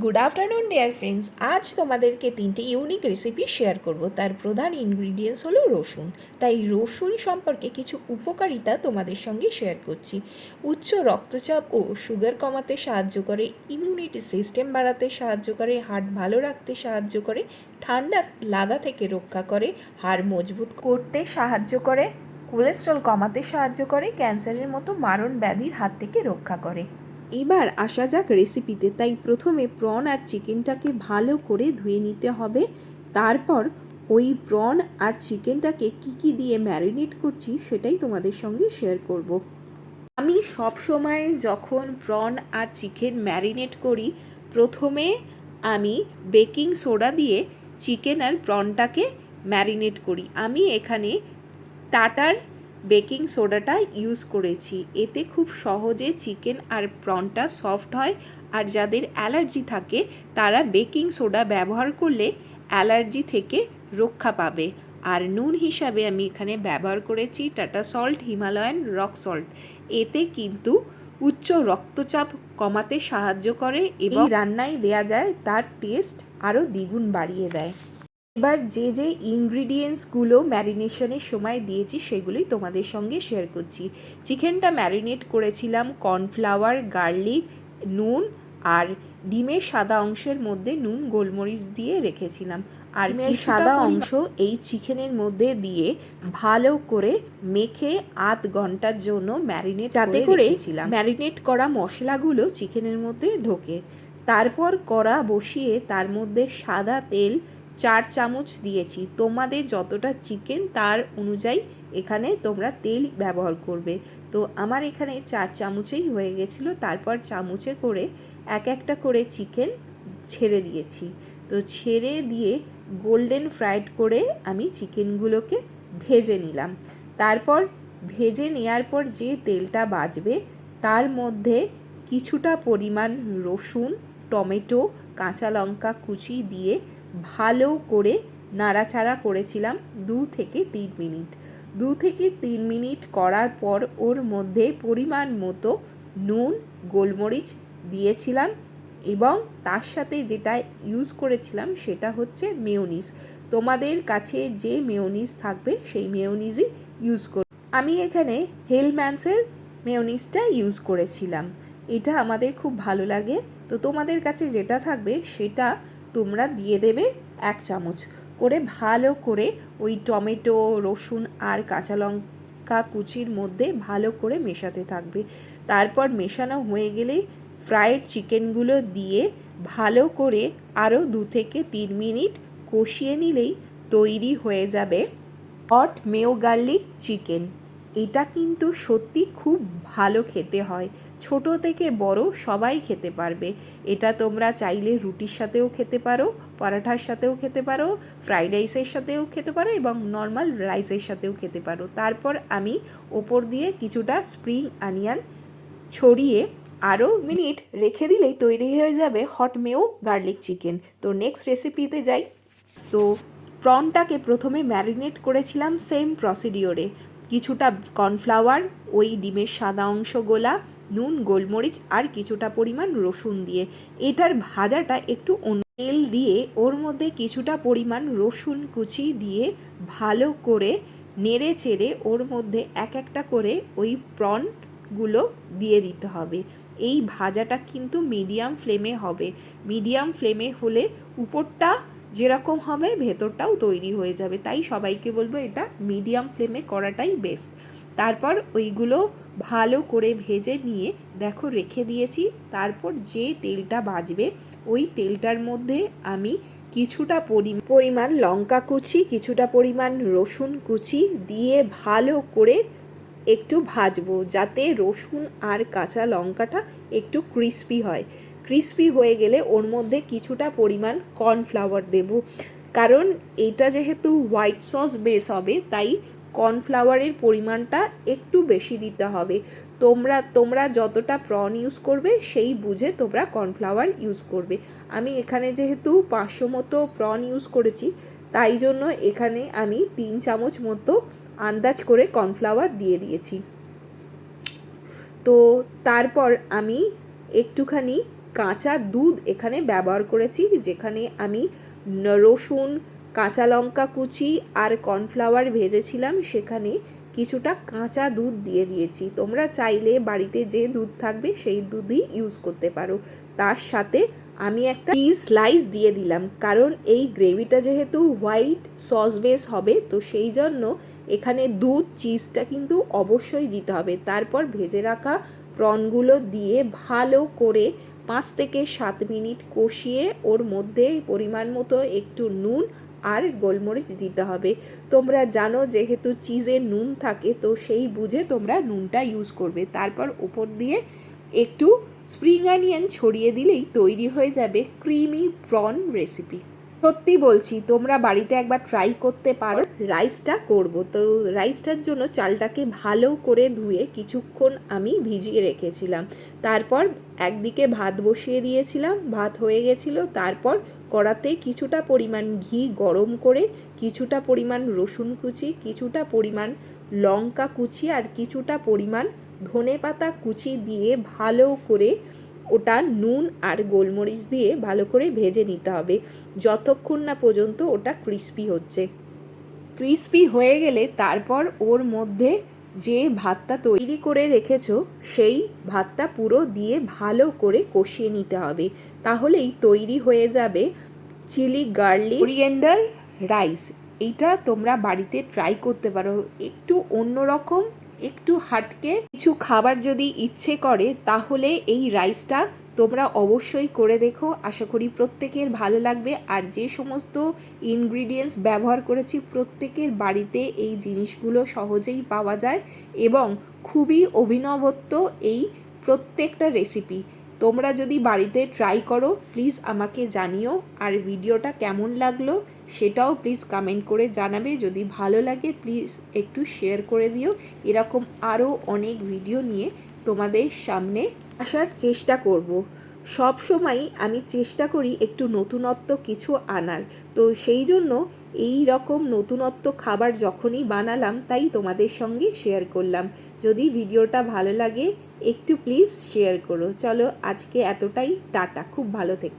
Good afternoon dear friends আজ তোমাদেরকে তিনটে ইউনিক রেসিপি শেয়ার করব। তার প্রধান ইনগ্রিডিয়েন্টস হলো রসুন। তাই রসুন সম্পর্কে কিছু উপকারিতা তোমাদের সঙ্গে শেয়ার করছি। উচ্চ রক্তচাপ ও সুগার কমাতে সাহায্য করে ইমিউনিটি সিস্টেম বাড়াতে সাহায্য করে হার্ট ভালো রাখতে সাহায্য করে, ঠান্ডা লাগা থেকে রক্ষা করে, হাড় মজবুত করতে সাহায্য করে কোলেস্ট্রল কমাতে সাহায্য করে ক্যান্সারের মতো মারণ ব্যাধির হাত থেকে রক্ষা করে। এবার আসা যাক রেসিপিতে তাই প্রথমে প্রন আর চিকেনটাকে ভালো করে ধুয়ে নিতে হবে। তারপর ওই প্রন আর চিকেনটাকে কি কি দিয়ে ম্যারিনেট করছি সেটাই তোমাদের সঙ্গে শেয়ার করব। আমি সব সময় যখন প্রন আর চিকেন ম্যারিনেট করি, প্রথমে আমি বেকিং সোডা দিয়ে চিকেন আর প্রনটাকে ম্যারিনেট করি। আমি এখানে টাটার বেকিং সোডাটা ইউজ করেছি। এতে খুব সহজে চিকেন আর প্রনটা সফট হয় আর যাদের অ্যালার্জি থাকে, তারা বেকিং সোডা ব্যবহার করলে অ্যালার্জি থেকে রক্ষা পাবে। আর নুন হিসাবে আমি এখানে ব্যবহার করেছি Tata salt, Himalayan rock salt. এতে কিন্তু উচ্চ রক্তচাপ কমাতে সাহায্য করে এবং রান্নায় দেয়া যায়, তার টেস্ট আরও দ্বিগুণ বাড়িয়ে দেয়। এবার যে যে ইনগ্রিডিয়েন্টসগুলো ম্যারিনেশনের সময় দিয়েছি সেগুলোই তোমাদের সঙ্গে শেয়ার করছি। চিকেনটা ম্যারিনেট করেছিলাম কর্নফ্লাওয়ার গার্লিক নুন আর ডিমের সাদা অংশের মধ্যে নুন গোলমরিচ দিয়ে রেখেছিলাম। আর ডিমের সাদা অংশ এই চিকেনের মধ্যে দিয়ে ভালো করে মেখে আধ ঘণ্টার জন্য ম্যারিনেট যাতে করে ম্যারিনেট করা মশলাগুলো চিকেনের মধ্যে ঢোকে। তারপর কড়া বসিয়ে তার মধ্যে সাদা তেল চার চামচ দিয়েছি। তোমাদের যতটা চিকেন তার অনুযায়ী এখানে তোমরা তেল ব্যবহার করবে। তো আমার এখানে চার চামচেই হয়ে গেছিল। তারপর চামচে করে এক একটা করে চিকেন ছেড়ে দিয়েছি। তো ছেড়ে দিয়ে গোল্ডেন ফ্রাইড করে আমি চিকেনগুলোকে ভেজে নিলাম। তারপর ভেজে নেওয়ার পর যে তেলটা বাজবে, তার মধ্যে কিছুটা পরিমাণ রসুন, টমেটো, কাঁচা লঙ্কা কুচি দিয়ে ভালো করে নাড়াচাড়া করেছিলাম দু থেকে তিন মিনিট। দু থেকে তিন মিনিট করার পর ওর মধ্যে পরিমাণ মতো নুন, গোলমরিচ দিয়েছিলাম এবং তার সাথে যেটা ইউজ করেছিলাম সেটা হচ্ছে মেয়োনিজ তোমাদের কাছে যে মেয়োনিজ থাকবে সেই মেয়োনিজই ইউজ কর। আমি এখানে হেলম্যান্সের মেয়োনিজটা ইউজ করেছিলাম। এটা আমাদের খুব ভালো লাগে। তো তোমাদের কাছে যেটা থাকবে সেটা তোমরা দিয়ে দেবে এক চামচ। করে ভালো করে ওই টমেটো, রসুন আর কাঁচা লঙ্কা কুচির মধ্যে ভালো করে মেশাতে থাকবে। তারপর মেশানো হয়ে গেলে ফ্রায়েড চিকেনগুলো দিয়ে ভালো করে আরও দু থেকে তিন মিনিট কষিয়ে নিলেই তৈরি হয়ে যাবে হট মেও গার্লিক চিকেন এটা কিন্তু সত্যি খুব ভালো খেতে হয়। ছোট থেকে বড় সবাই খেতে পারবে। এটা তোমরা চাইলে রুটির সাথেও খেতে পারো, পরাঠার সাথেও খেতে পারো, ফ্রাইড রাইসের সাথেও খেতে পারো এবং নর্মাল রাইসের সাথেও খেতে পারো। তারপর আমি ওপর দিয়ে কিছুটা স্প্রিং আনিয়ান ছড়িয়ে আরও মিনিট রেখে দিলেই তৈরি হয়ে যাবে হট মেও গার্লিক চিকেন। তো নেক্সট রেসিপিতে যাই। তো প্রনটাকে প্রথমে ম্যারিনেট করেছিলাম সেম প্রসিডিওরে কিছুটা কর্নফ্লাওয়ার ওই ডিমের সাদা অংশ গোলা নুন, গোলমরিচ আর কিছুটা পরিমাণ রসুন দিয়ে। এটার ভাজাটা একটু তেল দিয়ে, ওর মধ্যে কিছুটা পরিমাণ রসুন কুচি দিয়ে ভালো করে নেড়ে চেড়ে ওর মধ্যে এক একটা করে ওই প্রনগুলো দিয়ে দিতে হবে। এই ভাজাটা কিন্তু মিডিয়াম ফ্লেমে হবে। মিডিয়াম ফ্লেমে হলে উপরটা যেরকম হবে, ভেতরটাও তৈরি হয়ে যাবে। তাই সবাইকে বলব এটা মিডিয়াম ফ্লেমে করাটাই বেস্ট। তারপর ওইগুলো ভালো করে ভেজে নিয়ে, দেখো রেখে দিয়েছি। তারপর যে তেলটা বাজবে, ওই তেলটার মধ্যে আমি কিছুটা পরিমাণ লঙ্কা কুচি, কিছুটা পরিমাণ রসুন কুচি দিয়ে ভালো করে একটু ভাজবো, যাতে রসুন আর কাঁচা লঙ্কাটা একটু ক্রিস্পি হয়। ক্রিস্পি হয়ে গেলে ওর মধ্যে কিছুটা পরিমাণ কর্নফ্লাওয়ার দেব। কারণ এটা যেহেতু হোয়াইট সস বেস হবে, তাই কর্নফ্লাওয়ারের পরিমাণটা একটু বেশি দিতে হবে। তোমরা তোমরা যতটা প্রন ইউজ করবে, সেই বুঝে তোমরা কর্নফ্লাওয়ার ইউজ করবে। আমি এখানে যেহেতু পাঁচশো মতো প্রন ইউজ করেছি, তাই জন্য এখানে আমি তিন চামচ মতো আন্দাজ করে কর্নফ্লাওয়ার দিয়ে দিয়েছি। তো তারপর আমি একটুখানি কাঁচা দুধ এখানে ব্যবহার করেছি, যেখানে আমি রসুন কাঁচা লঙ্কা কুচি আর কর্নফ্লাওয়ার ভেজেছিলাম, সেখানে কিছুটা কাঁচা দুধ দিয়ে দিয়েছি। তোমরা চাইলে বাড়িতে যে দুধ থাকবে সেই দুধই ইউজ করতে পারো। তার সাথে আমি একটা চিজ স্লাইস দিয়ে দিলাম, কারণ এই গ্রেভিটা যেহেতু হোয়াইট সস বেস হবে, তো সেই জন্য এখানে দুধ চিজটা কিন্তু অবশ্যই দিতে হবে। তারপর ভেজে রাখা প্রনগুলো দিয়ে ভালো করে পাঁচ থেকে সাত মিনিট কষিয়ে ওর মধ্যে পরিমাণ মতো একটু নুন আর গোলমরিচ দিতে হবে। তোমরা জানো যেহেতু চিজে নুন থাকে, তো সেই বুঝে তোমরা নুনটা ইউজ করবে। তারপর উপর দিয়ে একটু স্প্রিং অনিয়ন ছড়িয়ে দিলেই তৈরি হয়ে যাবে ক্রিমি প্রন রেসিপি সত্যি বলছি, তোমরা বাড়িতে একবার ট্রাই করতে পারো। রাইসটা করব। তো রাইসটার জন্য চালটাকে ভালো করে ধুয়ে কিছুক্ষণ আমি ভিজিয়ে রেখেছিলাম। তারপর একদিকে ভাত বসিয়ে দিয়েছিলাম, ভাত হয়ে গেছিল, তারপর কড়াতে কিছুটা পরিমাণ ঘি গরম করে, কিছুটা পরিমাণ রসুন কুচি, কিছুটা পরিমাণ লঙ্কা কুচি আর কিছুটা পরিমাণ ধনে পাতা কুচি দিয়ে ভালো করে ওটা নুন আর গোলমরিচ দিয়ে ভালো করে ভেজে নিতে হবে। যতক্ষণ না পর্যন্ত ওটা ক্রিস্পি হচ্ছে। ক্রিস্পি হয়ে গেলে তারপর ওর মধ্যে যে ভাতটা তৈরি করে রেখেছো, সেই ভাতটা পুরো দিয়ে ভালো করে কষিয়ে নিতে হবে। তাহলেই তৈরি হয়ে যাবে চিলি গার্লিক কোরিয়েন্ডার রাইস এইটা তোমরা বাড়িতে ট্রাই করতে পারো। একটু অন্যরকম একটু হাটকে। কিছু খাবার যদি ইচ্ছে করে, তাহলে এই রাইসটা তোমরা অবশ্যই করে দেখো। আশা করি প্রত্যেকের ভালো লাগবে। আর যে সমস্ত ইনগ্রিডিয়েন্টস ব্যবহার করেছি, প্রত্যেকের বাড়িতে এই জিনিসগুলো সহজেই পাওয়া যায় এবং খুবই অভিনবত্ব এই প্রত্যেকটা রেসিপি তোমরা যদি বাড়িতে ট্রাই করো প্লিজ আমাকে জানিও আর ভিডিওটা কেমন লাগল সেটাও প্লিজ কমেন্ট করে জানাবে। যদি ভালো লাগে প্লিজ একটু শেয়ার করে দিও। এরকম আরও অনেক ভিডিও নিয়ে তোমাদের সামনে আসার চেষ্টা করব। সব সময় আমি চেষ্টা করি একটু নতুনত্ব কিছু আনার। তো সেই জন্য এই রকম নতুনত্ব খাবার যখনই বানালাম, তাই তোমাদের সঙ্গে শেয়ার করলাম। যদি ভিডিওটা ভালো লাগে, একটু প্লিজ শেয়ার করো। চলো আজকে এতটাই, টাটা। খুব ভালো থেকো।